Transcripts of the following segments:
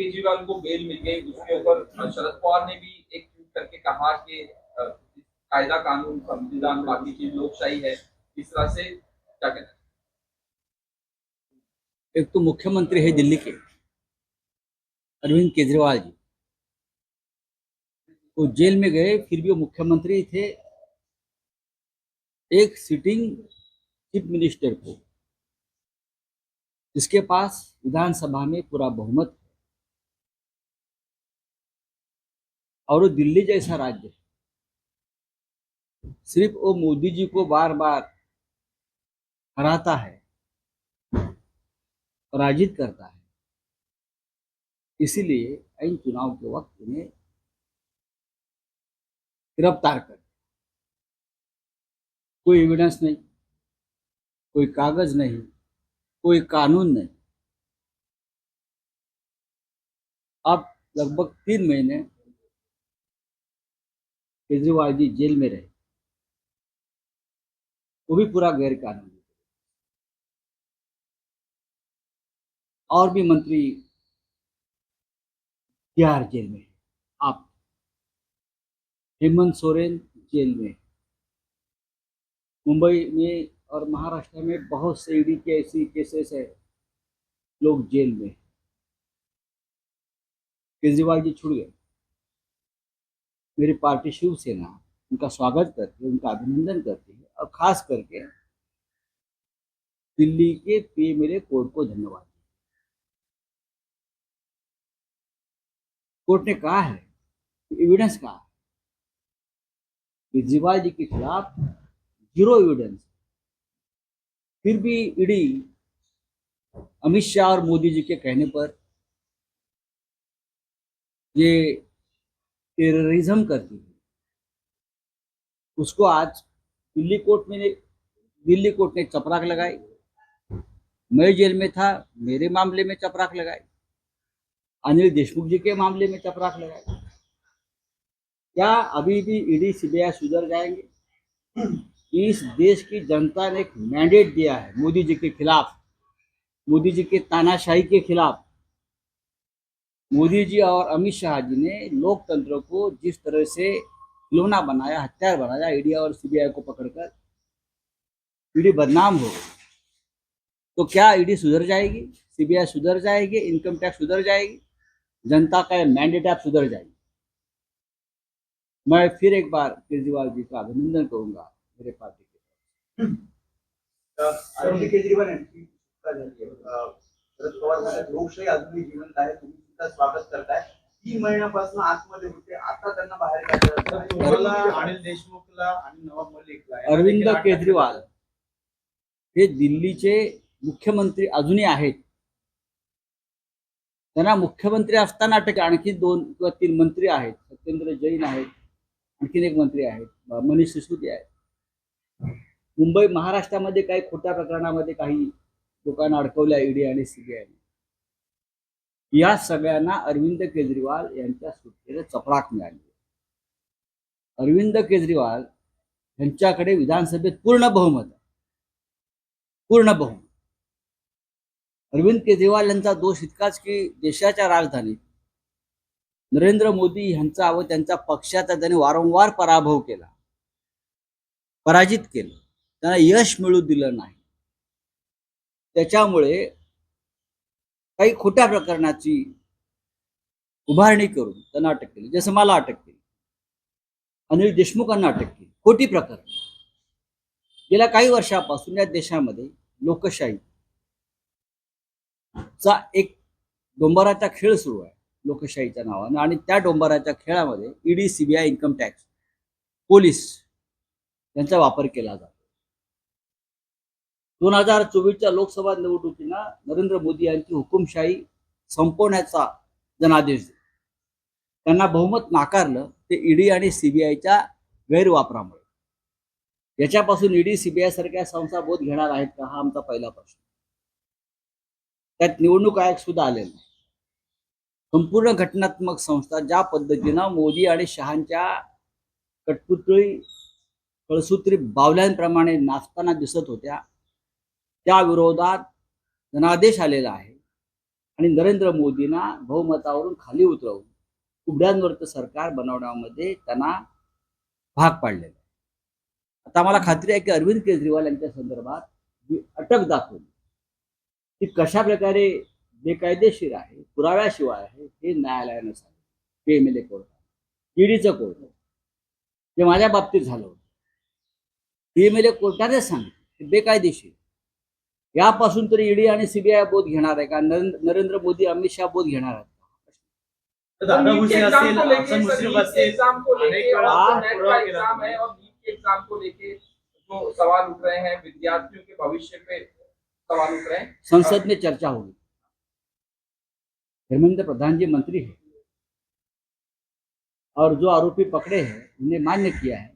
केजरीवाल को bell mill गई, उसके ऊपर शरद पवार ने भी एक ट्वीट करके कहा कि कायदा कानून, संविधान, बाकी चीज़ लोकशाही है, इस तरह से क्या कहते हैं? एक तो मुख्यमंत्री है दिल्ली के, अरविंद केजरीवाल जी। वो जेल में गए, फिर भी वो मुख्यमंत्री थे। एक सिटिंग चीफ मिनिस्टर को, जिसके पास विधानसभा में पूरा बहुमत और वो दिल्ली जैसा राज्य सिर्फ़ वो मोदी जी को बार बार हराता है पराजित करता है। इसीलिए इन चुनाव के वक्त उन्हें गिरफ़्तार कर कोई एविडेंस नहीं, कोई कागज़ नहीं, कोई कानून नहीं। अब लगभग तीन महीने केजरीवाल जी जेल में रहे। वो भी पूरा गैर कानूनी और भी मंत्री तिहाड़ जेल में आप हेमंत सोरेन जेल में मुंबई में और महाराष्ट्र में बहुत से ईडी के ऐसी केसेस है। लोग जेल में केजरीवाल जी छुड़ गए। मेरी पार्टी शिवसेना उनका स्वागत करती है, उनका अभिनंदन करती है और खास करके दिल्ली के पी पीएमएलए कोर्ट को धन्यवाद। कोर्ट ने कहा है एविडेंस कहा है केजरीवाल जी के खिलाफ ज़ीरो एविडेंस फिर भी ईडी अमित शाह और मोदी जी के कहने पर ये टेररिज्म करती है। उसको आज दिल्ली कोर्ट में दिल्ली कोर्ट ने चपराक लगाई। मैं जेल में था, मेरे मामले में चपराक लगाई। अनिल देशमुख जी के मामले में चपराक लगाई। क्या अभी भी ईडी, सीबीआई सुधर जाएँगे? इस देश की जनता ने एक मैंडेट दिया है मोदी जी के खिलाफ। मोदी जी के तानाशाही के खिलाफ। मोदी जी और अमित शाह जी ने लोकतंत्र को जिस तरह से खिलौना बनाया हथियार बनाया ईडी और सीबीआई को पकड़कर ईडी बदनाम हो गई। तो क्या ईडी सुधर जाएगी? सीबीआई सुधर जाएगी? इनकम टैक्स सुधर जाएगी? जनता का मैंडेट आप सुधर जाएगी। मैं फिर एक बार केजरीवाल जी का अभिनंदन करूँगा मेरे पार्टी के अरविंद केजरीवाल लोकशाही जिवंत आहे तुम्ही सुद्धा स्वागत करताय. तीन महिन्यापासून आतमध्ये होते. आता त्यांना बाहेर अनिल देशमुखला आणि नवाब मलिकला अरविंद केजरीवाल. हे दिल्लीचे मुख्यमंत्री अजूनही आहेत. त्यांना मुख्यमंत्री असताना अटक आणखी दोन किंवा तीन मंत्री आहेत. सत्येंद्र जैन आहेत. आणखीन एक मंत्री आहेत. मनीष सिसोदिया आहेत. मुंबई महाराष्ट्रामध्ये काही खोट्या प्रकरणामध्ये काही लोकांना अडकवल्या ईडी आणि सीबीआयने या सगळ्यांना अरविंद केजरीवाल यांच्या सुटकेला चपराक मिळाली. अरविंद केजरीवाल यांच्याकडे विधानसभेत पूर्ण बहुमत आहे. पूर्ण बहुमत. अरविंद केजरीवाल यांचा दोष इतकाच की देशाच्या राजधानीत नरेंद्र मोदी यांचा व त्यांच्या पक्षाचा त्यांनी वारंवार पराभव केला. पराजित केलं. त्यांना यश मिळू दिलं नाही. त्याच्यामुळे काही खोट्या प्रकरणाची उभारणी करून त्यांना अटक केली. जसं मला अटक केली. अनिल देशमुखांना अटक केली. खोटी प्रकरण. गेल्या काही वर्षापासून या देशामध्ये लोकशाही चा एक डोंबराचा खेळ सुरू आहे लोकशाहीच्या नावानं. आणि त्या डोंबराच्या खेळामध्ये ED CBI income tax police यांचा वापर केला जातो. दोन हजार चोवीसच्या लोकसभा निवडणुकींना नरेंद्र मोदी यांची हुकुमशाही संपवण्याचा जनादेश दिला. त्यांना बहुमत नाकारलं ते ईडी आणि सीबीआयच्या गैरवापरामुळे. याच्यापासून ईडी सीबीआय सारख्या संस्था बोध घेणार आहेत का हा आमचा पहिला प्रश्न. त्यात निवडणूक आयोग सुद्धा आलेला नाही. संपूर्ण घटनात्मक संस्था ज्या पद्धतीनं मोदी आणि शहांच्या कटपुतळी कळसूत्री बावल्यांप्रमाणे नाचताना दिसत होत्या त्या विरोधात जनादेश आलेला आहे. आणि नरेंद्र मोदींना बहुमतावरून खाली उतरवून उघड्यांवरचं सरकार बनवण्यामध्ये त्यांना भाग पाडलेला आहे. आता मला खात्री आहे की अरविंद केजरीवाल यांच्या संदर्भात जी अटक दाखवली. ती कशा प्रकारे बेकायदेशीर आहे पुराव्याशिवाय आहे हे न्यायालयानं सांगितलं. पी एम एल ए कोर्टात. ईडीचं कोर्ट जे माझ्या बाबतीत झालं होतं. पी एम एल ए कोर्टानेच सांगितलं बेकायदेशीर यापासून तरी ईडी आणि सीबीआय बोध घेणार आहे का? नरेंद्र मोदी अमित शहा बोध घेणार आहेत सवाल उठ रहे हैं विद्यार्थियों के भविष्य पे सवाल उठ रहे हैं। संसद में चर्चा होगी। धर्मेंद्र प्रधान जी मंत्री है। और जो आरोपी पकड़े हैं उन्हें मान्य किया है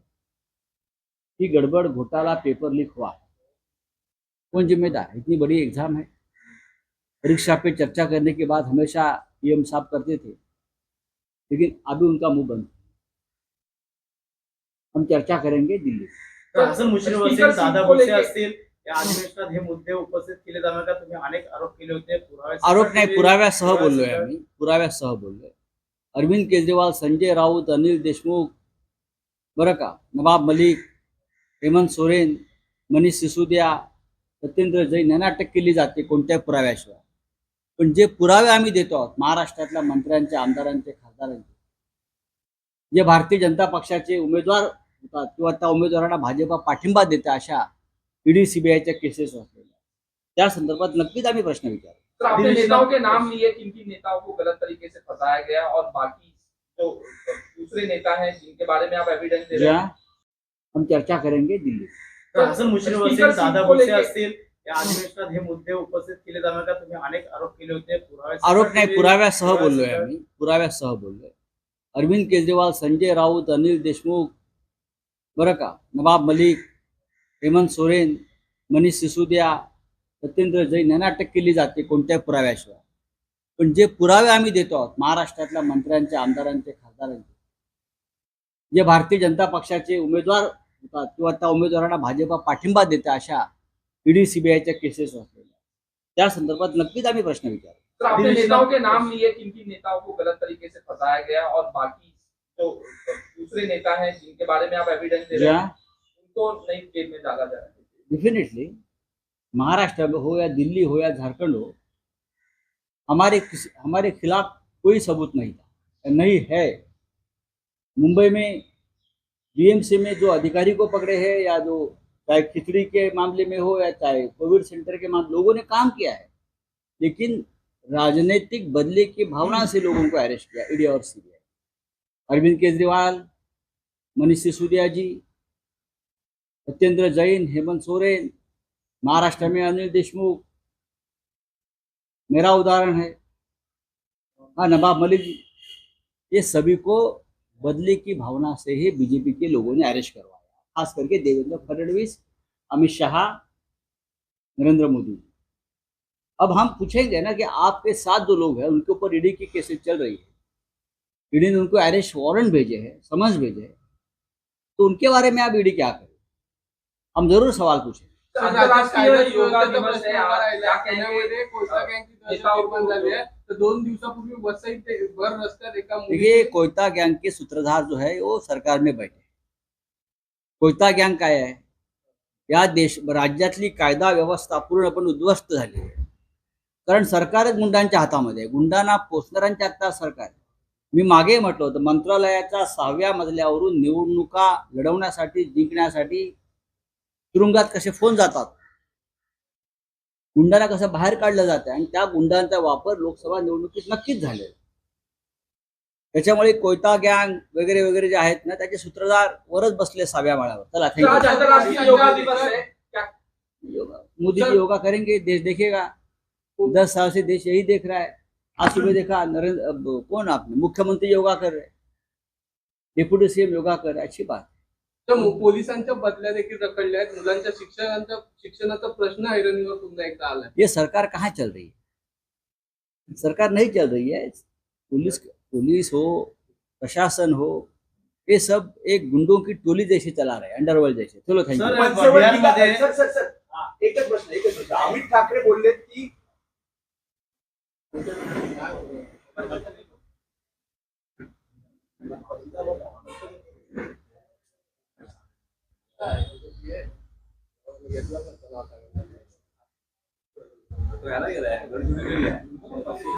कि गड़बड़ घोटाला पेपर लीक हुआ है। कौन जिम्मेदार है? इतनी बड़ी एग्ज़ाम है। परीक्षा पे चर्चा करने के बाद हमेशा पीएम साहब करते थे। लेकिन अभी उनका मुँह बंद। हम चर्चा करेंगे दिल्ली। हसन मुश्रीफ असेल दादा भुसे असतील या अधिवेशनात हे मुद्दे उपस्थित केले जाणार का? तुम्ही अनेक आरोप केले होते पुरावे आरोप नाही पुराव्यासह बोललोय पुराव्यासह- आम्ही. पुराव्यासह बोललोय. अरविंद केजरीवाल संजय राऊत अनिल देशमुख बरं का? नवाब मलिक हेमंत सोरेन मनीष सिसोदिया सत्येंद्र जैन यांना अटक केली जाते कोणत्याही पुराव्याशिवाय. पण जे पुरावे आम्ही देतो आहोत महाराष्ट्रातल्या मंत्र्यांचे आमदारांचे खासदारांचे जे भारतीय जनता पक्षाचे उमेदवार होतात किंवा त्या उमेदवारांना भाजपा पाठिंबा देते अशा ईडी सीबीआयच्या केसेस असलेल्या. त्या संदर्भात नक्कीच आम्ही प्रश्न विचारू. सर आपने दिल्ली नेताओं के नाम लिए किन किन नेताओं को गलत तरीके से फंसाया गया और बाकी जो दूसरे नेता हैं जिनके बारे में आप एविडेंस दे रहे हैं। हम चर्चा करेंगे दिल्ली हसन मुश्रीफ असेल दादा भुसे असतील या अधिवेशनात हे मुद्दे उपस्थित केले जाणार का? तुम्ही अनेक आरोप केले होते पुरावे आरोप नाही पुराव्यासह बोललोय पुरावे आम्ही पुराव्यासह बोललोय. अरविंद केजरीवाल संजय राऊत अनिल देशमुख बरं का? नवाब मलिक हेमंत सोरेन मनीष सिसोदिया सत्येंद्र जैन यांना अटक केली जाते कोणत्याही पुराव्याशिवाय. पण जे पुरावे आम्ही देतो आहोत महाराष्ट्रातल्या मंत्र्यांचे आमदारांचे खासदारांचे जे भारतीय जनता पक्षाचे उमेदवार किंवा त्या उमेदवारांना भाजपा पाठिंबा देते अशा ईडी सीबीआयच्या केसेस असलेल्या त्या संदर्भात नक्कीच आम्ही प्रश्न विचारू. आपने नेताओं के नाम लिए किन किन नेताओं को गलत तरीके से फंसाया गया और बाकी जो दूसरे नेता हैं जिनके बारे में आप एविडेंस दे रहे हैं उनको नई जेल में डाला जा रहा है। डेफिनेटली महाराष्ट्र में हो या दिल्ली हो या झारखंड हो हमारे हमारे खिलाफ कोई सबूत नहीं था नहीं है। मुंबई में बीएमसी में जो अधिकारी को पकड़े हैं या जो चाहे खिचड़ी के मामले में हो या चाहे कोविड सेंटर के मामले, लोगों ने काम किया है। लेकिन राजनीतिक बदले की भावना से लोगों को अरेस्ट किया, ईडी और सीबीआई। अरविंद केजरीवाल, मनीष सिसोदिया जी, सत्येंद्र जैन, हेमंत सोरेन, महाराष्ट्र में अनिल देशमुख। मेरा उदाहरण है हाँ नवाब मलिक ये सभी को बदले की भावना से ही बीजेपी के लोगों ने अरेस्ट करवाया। खास करके देवेंद्र फडणवीस, अमित शाह, नरेंद्र मोदी। अब हम पूछेंगे ना कि आपके साथ जो लोग हैं, उनके ऊपर ईडी की केसेस चल रही है। ईडी ने उनको अरेस्ट वारंट भेजे हैं, समझ भेजे हैं। तो उनके बारे में आप ईडी क्या करें हम ज़रूर सवाल पूछेंगे। अंतरराष्ट्रीय योगा दिवस है आज. क्या कहेंगे कोयता गँगची नेताओं दहशत को- निर्माण झाली आहे. तर दोन दिवसापूर्वी वसई ते भर रस्त्यात एका देखिए कोयता गैंग के सूत्रधार जो है वो सरकार में बैठे कोयता गँग काय आहे? या देश राज्यातली कायदा व्यवस्था पूर्णपणे उद्ध्वस्त झाली आहे. कारण सरकारच गुंडांच्या हातामध्ये आहे. गुंडांना पोचणाऱ्यांच्या हातात सरकार आहे. मी मागे म्हटलं होतं मंत्रालयाच्या सहाव्या मजल्यावरून निवडणुका लढवण्यासाठी जिंकण्यासाठी तुरुंगात कसे फोन जातात. गुंडांना कसं बाहेर काढलं जातं आणि त्या गुंडांचा वापर लोकसभा निवडणुकीत नक्कीच आहे. त्याच्यामुळे कोयता गँग वगैरे वगैरे जे आहेत ना त्याचे सूत्रधार वरच बसले साव्या माळावर चला थँक्यू मोदी जी योगा करेंगे देश देखेगा. दस साल से देश यही देख रहा है. आज सुबह देखा नरेंद्र कौन आपने? मुख्यमंत्री योगा कर रहे डेप्युटी सीएम योगा कर रहे अच्छी बात तर पोलिसांच्या बदल्या देखील रखडल्या आहेत. मुलांच्या शिक्षणाचा शिक्षणाचा प्रश्न ऐरणीवर पुन्हा एकदा आलाय. ये सरकार कहाँ चल रही है सरकार नहीं चल रही है पुलिस पुलिस हो प्रशासन हो ये सब एक गुंडों की टोली जैसे चला रहे हैं अंडरवर्ल्ड जैसे. चलो थैंक सर, यू एकच प्रश्न एकच प्रश्न. अमित ठाकरे बोललेत की ಚೆನ್ನಾಗಿದೆ